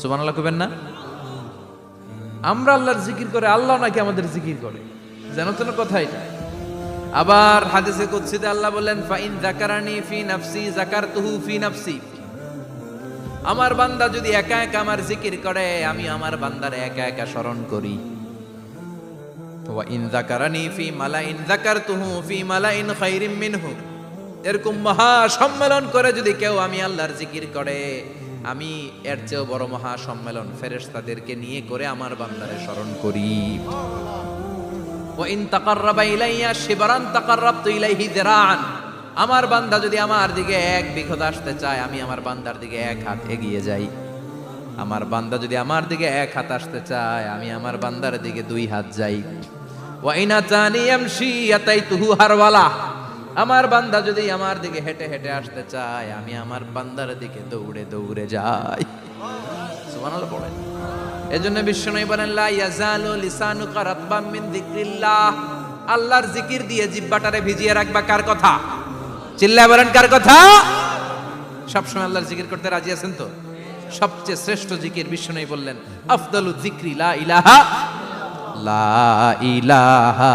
সুবহানাল্লাহ কবেন না? আমরা আল্লাহর জিকির করে, আল্লাহ নাকি আমাদের জিকির করে। জানো তো কথা এটা। আবার হাদিসে কুদসিতে আল্লাহ বললেন, ফাইন জাকারানি ফি নাফসি জাকারতুহু ফি নাফসি। আমার বান্দা যদি একা একা আমার জিকির করে, আমি আমার বান্দার একা একা স্মরণ করি। ওয়া ইন যাকারানি ফি মালাইন, যাকারতুহু ফি মালাইন খাইরিম মিনহু। এরকম মহা সম্মেলন করে যদি কেউ আমি আল্লাহর জিকির করে আমি এর চেয়েও বড় মহা সম্মেলন ফেরেশতাদেরকে নিয়ে করে আমার বান্দারে স্মরণ করি। ওয়া ইন তাকাররাবা ইলাইয়া শিবরান তাকাররাবতু ইলাইহি যিরাআন আমার বান্দা যদি আমার দিকে এক বিঘত আসতে চায়, আমি আমার বান্দার দিকে এক হাত এগিয়ে যাই। আমার বান্দা যদি আমার দিকে এক হাত আসতে চায়, আমি আমার বান্দার দিকে দুই হাত যাই। ওয়াইনা জানি এমসি এতাই হারওয়ালা। আমার বান্দা যদি আমার দিকে হেঁটে হেঁটে আসতে চায়, আমি আমার বান্দার দিকে দৌড়ে দৌড়ে যাই। সুবহানাল্লাহ পড়েন এজন্য বিশ্বনবী বলেন, লা ইয়াজালু লিসানুকা রাতবাম মিন যিকরিল্লাহ। আল্লাহর জিকির দিয়ে জিহ্বাটারে ভিজিয়ে রাখবা কার কথা? চিল্লায় বলেন, কার কথা? সবসময় আল্লাহর জিকির করতে রাজি আছেন তো? সবচেয়ে শ্রেষ্ঠ জিকির বিশ্বনবী বললেন, আফদালু যিকরি লা ইলাহা লা ইলাহা